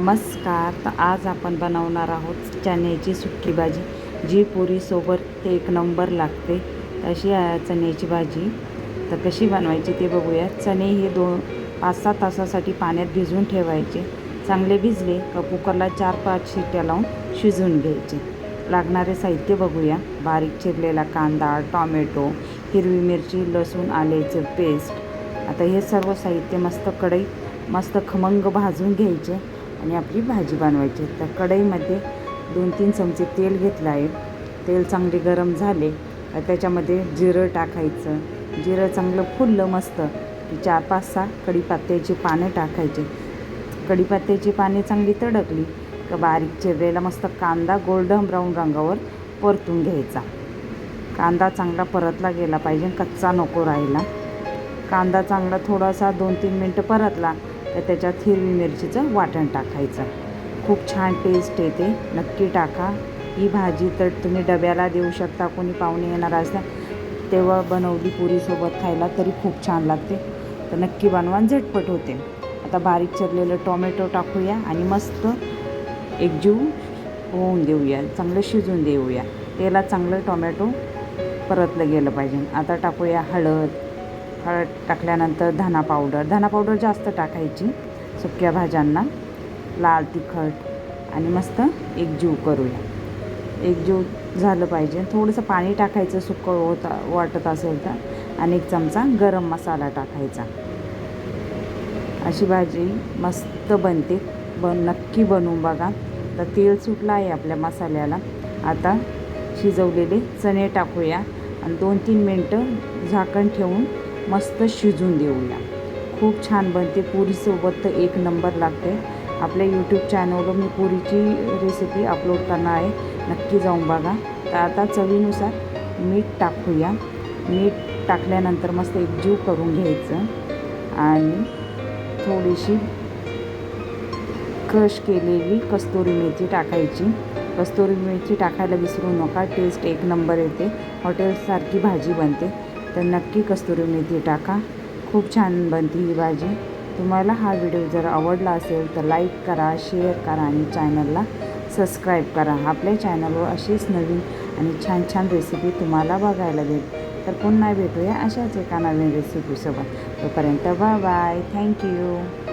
नमस्कार. तर आज आपण बनवणार आहोत चण्याची सुट्टी भाजी जी पुरीसोबत एक नंबर लागते. तशी चण्याची भाजी. तर कशी बनवायची ते बघूया. चणे हे दोन पाच सहा तासासाठी पाण्यात भिजवून ठेवायचे. चांगले भिजले का कुकरला चार पाच शिट्ट्या लावून शिजवून घ्यायचे. लागणारे साहित्य बघूया. बारीक चिरलेला कांदा टॉमॅटो हिरवी मिरची लसूण आल्याचं पेस्ट. आता हे सर्व साहित्य मस्त कढई मस्त खमंग भाजून घ्यायचे. आणि आपली भाजी बनवायची तर कढईमध्ये दोन तीन चमचे तेल घेतलं आहे. तेल चांगले गरम झाले. त्याच्यामध्ये जिरं टाकायचं. जिरं चांगलं फुललं मस्त. की चार पाच सहा कढीपत्त्याची पानं टाकायचे. कढीपत्त्याची पाने चांगली तडकली का बारीक चिरलेला मस्त कांदा गोल्डन ब्राऊन रंगावर परतून घ्यायचा. कांदा चांगला परतला गेला पाहिजे. कच्चा नको राहिला. कांदा चांगला थोडासा दोन तीन मिनटं परतला. त्याच्यात हिरवी मिरचीचं वाटण टाकायचं. खूप छान टेस्ट येते. नक्की टाका. ही भाजी तर तुम्ही डब्याला देऊ शकता. कोणी पाहुणे येणार असल्या तेव्हा बनवली पुरीसोबत खायला तरी खूप छान लागते. तर नक्की बनवा आणि झटपट होते. आता बारीक चिरलेलं टोमॅटो टाकूया आणि मस्त एकजीव होऊन देऊया. चांगलं शिजून देऊया. त्याला चांगलं टोमॅटो परतलं गेलं पाहिजे. आता टाकूया हळद हळद टाकल्यानंतर धना पावडर. धना पावडर जास्त टाकायची सुक्या भाज्यांना. लाल तिखट आणि मस्त एकजीव करूया. एकजीव झालं पाहिजे. थोडंसं पाणी टाकायचं सुकं होता वाटत असेल तर. आणि एक चमचा गरम मसाला टाकायचा. अशी भाजी मस्त बनते. बन नक्की बनवून बघा. तर तेल सुटलं आहे आपल्या मसाल्याला. आता शिजवलेले चणे टाकूया. आणि दोन तीन मिनटं झाकण ठेवून मस्त शिजून देऊया. खूप छान बनते. पुरीसोबत तर एक नंबर लागते. आपल्या यूट्यूब चॅनलवर मी पुरीची रेसिपी अपलोड करणार आहे. नक्की जाऊन बघा. तर आता चवीनुसार मीठ टाकूया. मीठ टाकल्यानंतर मस्त एकजीव करून घ्यायचं. आणि थोडीशी क्रश केलेली कस्तुरी मेथी टाकायची. कस्तुरी मेथी टाकायला विसरू नका. टेस्ट एक नंबर येते. हॉटेलसारखी भाजी बनते. तर नक्की कस्तुरी मेथी टाका. खूप छान बनते ही भाजी. तुम्हाला हा व्हिडिओ जर आवडला असेल तर लाईक करा शेअर करा आणि चॅनलला सबस्क्राईब करा. आपल्या चॅनलवर अशीच नवीन आणि छान छान रेसिपी तुम्हाला बघायला भेट. तर पुन्हा भेटूया अशाच एका नवीन रेसिपीसोबत तोपर्यंत बाय बाय थँक्यू